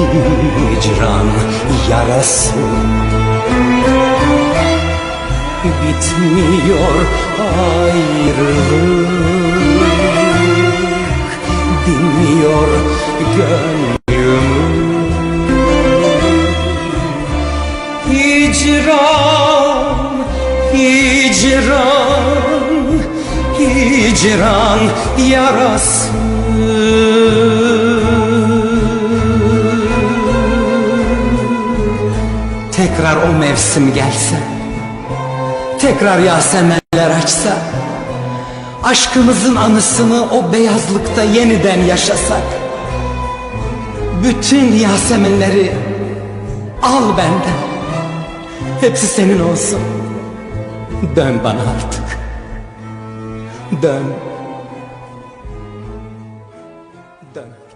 hicran yarası Bitmiyor ayrılık Dinmiyor gönlümü Hicran, hicran, hicran yarası Tekrar o mevsim gelse Tekrar Yasemenler açsa Aşkımızın anısını o beyazlıkta yeniden yaşasak Bütün Yaseminleri al benden. Hepsi senin olsun. Dön bana artık. Dön. Dön.